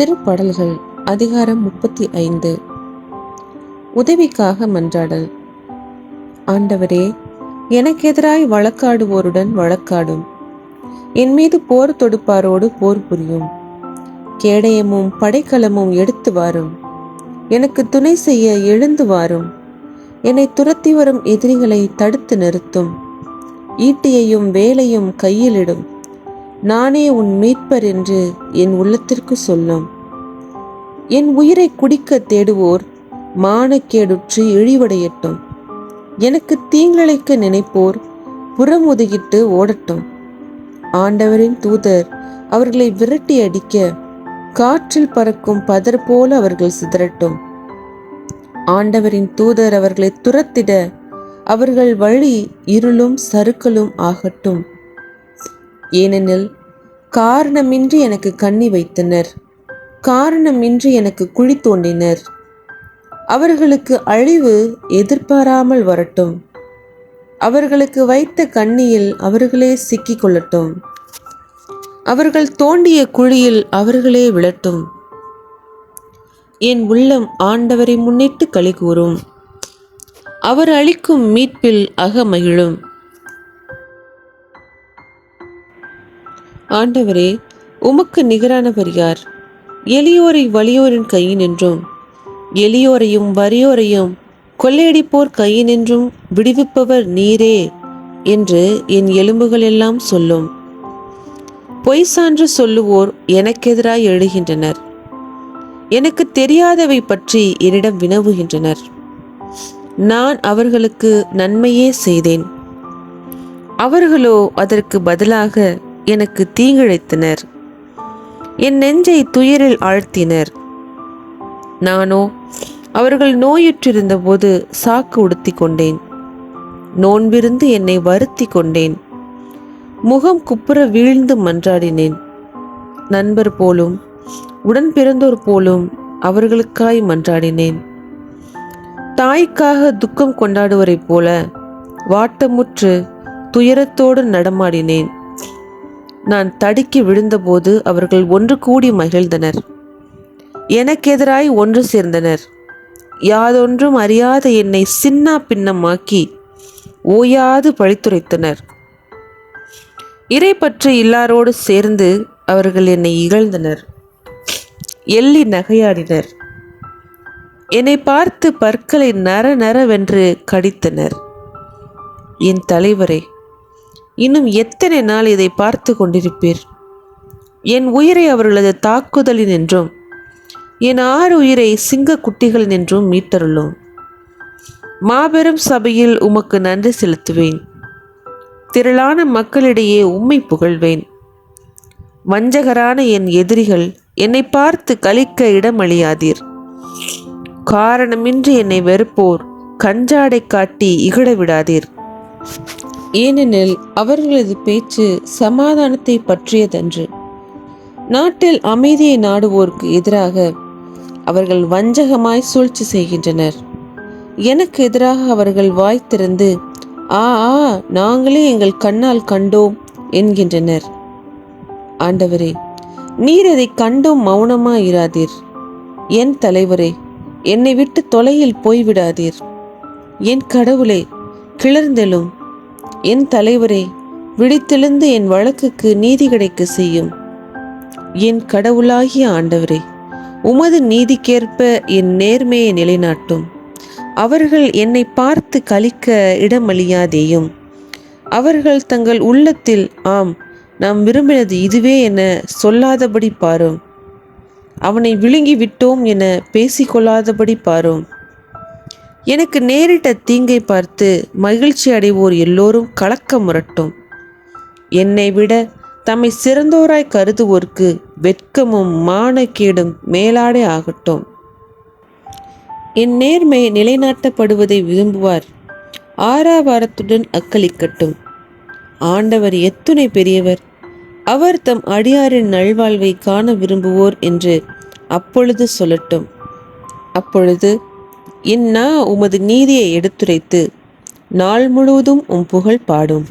திருப்படல்கள் அதிகாரம் முப்பத்தி ஐந்து. உதவிக்காக மன்றாடல். ஆண்டவரே எனக்கு எதிராய் வழக்காடுவோருடன் வழக்காடும். என் மீது போர் தொடுப்பாரோடு போர் புரியும். கேடயமும் படைக்கலமும் எடுத்து வாரும். எனக்கு துணை செய்ய எழுந்து வாரும். என்னை துரத்தி வரும் எதிரிகளை தடுத்து நிறுத்தும். ஈட்டியையும் வேலையும் கையிலிடும். நானே உன் மீட்பர் என்று என் உள்ளத்திற்கு சொல்லும் என் உயிரை குடிக்க தேடுவோர் மானக்கேடுற்று இழிவடையட்டும். எனக்கு தீங்கிழைக்க நினைப்போர் புறமுதுகிட்டு ஓடட்டும். ஆண்டவரின் தூதர் அவர்களை விரட்டி அடிக்க காற்றில் பறக்கும் பதர் போல அவர்கள் சிதறட்டும். ஆண்டவரின் தூதர் அவர்களை துரத்திட அவர்கள் வழி இருளும் சறுக்கலும் ஆகட்டும். ஏனெனில் காரணமின்றி எனக்கு கண்ணி வைத்தனர் காரணமின்றி எனக்கு குழி தோண்டினர். அவர்களுக்கு அழிவு எதிர்பாராமல் வரட்டும். அவர்களுக்கு வைத்த கண்ணியில் அவர்களே சிக்கிக் கொள்ளட்டும். அவர்கள் தோண்டிய குழியில் அவர்களே விழட்டும். என் உள்ளம் ஆண்டவரை முன்னிட்டு களி கூறும். அவர் அளிக்கும் மீட்பில் அகமகிழும். ஆண்டவரே உமக்கு நிகரானவர் யார்? எளியோரை வலியோரின் கையினின்றும் எளியோரையும் வறியோரையும் கொள்ளையடிப்போர் கையினின்றும் விடுவிப்பவர் நீரே என்று என் எலும்புகள் எல்லாம் சொல்லும். பொய் சான்று சொல்லுவோர் எனக்கெதிராய் எழுகின்றனர். எனக்கு தெரியாதவை பற்றி என்னிடம் வினவுகின்றனர். நான் அவர்களுக்கு நன்மையே செய்தேன். அவர்களோ அதற்கு பதிலாக எனக்கு தீங்கிழைத்தனர். என் நெஞ்சை துயரில் ஆழ்த்தினர். நானோ அவர்கள் நோயுற்றிருந்த போது சாக்கு உடுத்தி கொண்டேன். நோன்பிருந்து என்னை வருத்தி கொண்டேன். முகம் குப்புற வீழ்ந்து மன்றாடினேன். நண்பர் போலும் உடன் பிறந்தோர் போலும் அவர்களுக்காய் மன்றாடினேன். தாய்க்காக துக்கம் கொண்டாடுவரைப் போல வாட்டமுற்று துயரத்தோடு நடமாடினேன். நான் தடுக்கி விழுந்தபோது அவர்கள் ஒன்று கூடி மகிழ்ந்தனர். எனக்கெதிராய் ஒன்று சேர்ந்தனர். யாதொன்றும் அறியாத என்னை சின்னா பின்னமாக்கி ஓயாது பழித்துரைத்தனர். இறை பற்று இல்லாரோடு சேர்ந்து அவர்கள் என்னை இகழ்ந்தனர். எள்ளி நகையாடினர். என்னை பார்த்து பற்களை நர நரவென்று கடித்தனர். என் தலைவரே இன்னும் எத்தனை நாள் இதை பார்த்து கொண்டிருப்பீர்? என் உயிரை அவர்களது தாக்குதலின் என்றும் என் ஆறு உயிரை சிங்க குட்டிகளின் என்றும் மீட்டருள்ளோம் மாபெரும் சபையில் உமக்கு நன்றி செலுத்துவேன். திரளான மக்களிடையே உம்மை புகழ்வேன். வஞ்சகரான என் எதிரிகள் என்னை பார்த்து கலிக்க இடமளியாதீர். காரணமின்றி என்னை வெறுப்போர் கஞ்சாடை காட்டி இகழ விடாதீர். ஏனெனில் அவர்களது பேச்சு சமாதானத்தை பற்றியதன்று. நாட்டில் அமைதியை நாடுவோருக்கு எதிராக அவர்கள் வஞ்சகமாய் சூழ்ச்சி செய்கின்றனர். எனக்கு எதிராக அவர்கள் வாய் திறந்து ஆ ஆ நாங்களே எங்கள் கண்ணால் கண்டோம் என்கின்றனர். ஆண்டவரே நீர் அதை கண்டும் மௌனமாயிராதீர். என் தலைவரே என்னை விட்டு தொலையில் போய்விடாதீர். என் கடவுளே கிளர்ந்தெழும். என் தலைவரே விழித்தெழுந்து என் வழக்குக்கு நீதி கிடைக்க செய்யும். என் கடவுளாகிய ஆண்டவரே உமது நீதிக்கேற்ப என் நேர்மையை நிலைநாட்டும். அவர்கள் என்னை பார்த்து கலிக்க இடமளியாதேயும். அவர்கள் தங்கள் உள்ளத்தில் ஆம் நாம் விரும்பினது இதுவே என சொல்லாதபடி பாரும். அவனை விழுங்கி விட்டோம் என பேசிக்கொள்ளாதபடி பாரும். எனக்கு நேரிட்ட தீங்கை பார்த்து மகிழ்ச்சி அடைவோர் எல்லோரும் கலக்க முரட்டும் என்னை விட தம்மை சிறந்தோராய் கருதுவோர்க்கு வெட்கமும் மானக்கேடும் மேலாடை ஆகட்டும். என் நேர்மை நிலைநாட்டப்படுவதை விரும்புவார். ஆறாவாரத்துடன் அக்களிக்கட்டும். ஆண்டவர் எத்துணை பெரியவர். அவர் தம் அடியாரின் நல்வாழ்வை காண விரும்புவோர் என்று அப்பொழுது சொல்லட்டும். அப்பொழுது இன்னா உமது நீதியை எடுத்துரைத்து நாள் முழுவதும் உம் புகழ் பாடும்.